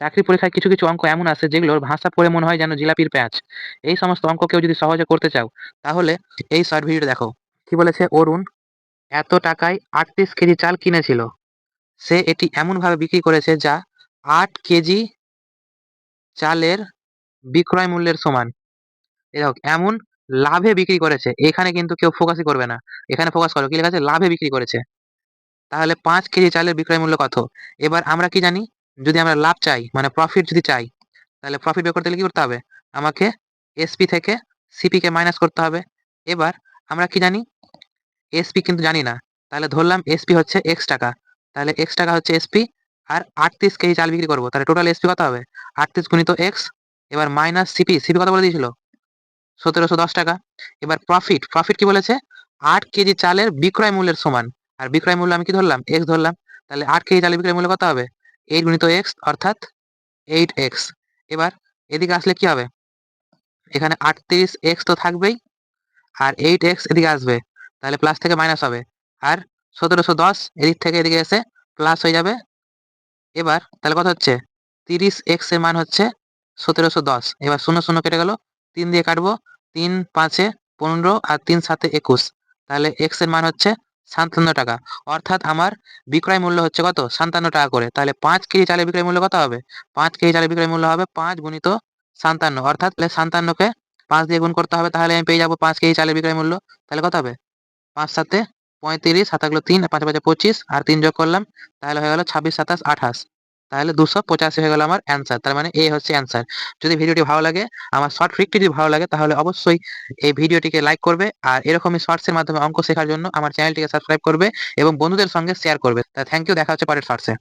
চাকরি পরীক্ষায় কিছু, কিছু অঙ্ক এমন আছে যেগুলোর ভাষা পড়ে মনে হয় যেন জিলাপির প্যাঁচ। এই সমস্ত অঙ্ক কেউ যদি সহজে করতে চাও তাহলে এই শর্ট ভিডিওটা দেখো। কি বলেছে অরুণ এত টাকায় ৩৮ কেজি চাল কিনেছিল। সে এটি এমনভাবে বিক্রি করেছে যা আট কেজি চালের বিক্রয় মূল্যের সমান। দেখো এমন লাভে বিক্রি করেছে। এখানে কিন্তু কেউ ফোকাসই করবে না। এখানে ফোকাস করো। কি লেখা আছে? লাভে বিক্রি করেছে। তাহলে পাঁচ কেজি চালের বিক্রয় মূল্য কত? এবার আমরা কি জানি? যদি আমরা লাভ চাই মানে প্রফিট যদি চাই তাহলে প্রফিট বের করতে গেলে কি করতে হবে? আমাকে এসপি থেকে সিপি কে মাইনাস করতে হবে। এবার আমরা কি জানি? এসপি কিন্তু জানি না। তাহলে ধরলাম এসপি হচ্ছে এক্স টাকা। তাহলে এক্স টাকা হচ্ছে এসপি আর ৩৮ কেজি চাল বিক্রি করব তাহলে টোটাল এসপি কত হবে? ৩৮ গুণিত এক্স এবার মাইনাস সিপি। সিপি কত বলে দিয়েছিল? ১৭১০ টাকা। এবার প্রফিট, প্রফিট কি বলেছে? আট কেজি চালের বিক্রয় মূল্যের সমান। আর বিক্রয় মূল্য আমি কি ধরলাম? এক্স ধরলাম। তাহলে আট কেজি চালের বিক্রয় মূল্য কত হবে? 8 গুণিত এক্স অর্থাৎ 8x এবার এদিকে আসলে কি হবে? এখানে 38 এক্স তো থাকবেই, আর 8x এদিকে আসবে। তাহলে প্লাস থেকে মাইনাস হবে। আর 1710 এদিক থেকে এদিকে এসে প্লাস হয়ে যাবে। এবার তাহলে কত হচ্ছে? 30x এর মান হচ্ছে 1710 এবার 0 0 কেটে গেল। 3 দিয়ে কাটবো। 3 5 এ 15 আর 3 7 এ 21 তাহলে এর মান হচ্ছে 57 টাকা। অর্থাৎ আমার বিক্রয় মূল্য হচ্ছে কত? 57 টাকা করে। তাহলে পাঁচ কেজি চালের বিক্রয় মূল্য কত হবে? পাঁচ কেজি চালের বিক্রয় মূল্য হবে পাঁচ গুণিত 57 অর্থাৎ তাহলে সান্তান্নকে পাঁচ দিয়ে গুণ করতে হবে, তাহলে আমি পেয়ে যাব পাঁচ কেজি চালের বিক্রয় মূল্য। তাহলে কত হবে? ৫ 7 এ 35 হাতে থাকল 3 ৫ ৫ 25 আর তিন যোগ করলাম, তাহলে হয়ে গেল 26 27 28 তাহলে 285 হয়ে গেল আমার অ্যান্সার। তার মানে এ হচ্ছে অ্যান্সার। যদি ভিডিওটি ভালো লাগে, আমার শর্ট ট্রিকটি যদি ভালো লাগে তাহলে অবশ্যই এই ভিডিওটিকে লাইক করবে আর এরকমই শর্টসের মাধ্যমে অঙ্ক শেখার জন্য আমার চ্যানেলটিকে সাবস্ক্রাইব করবে এবং বন্ধুদের সঙ্গে শেয়ার করবে। তা থ্যাংক ইউ দেখা হচ্ছে পরের শর্টসে।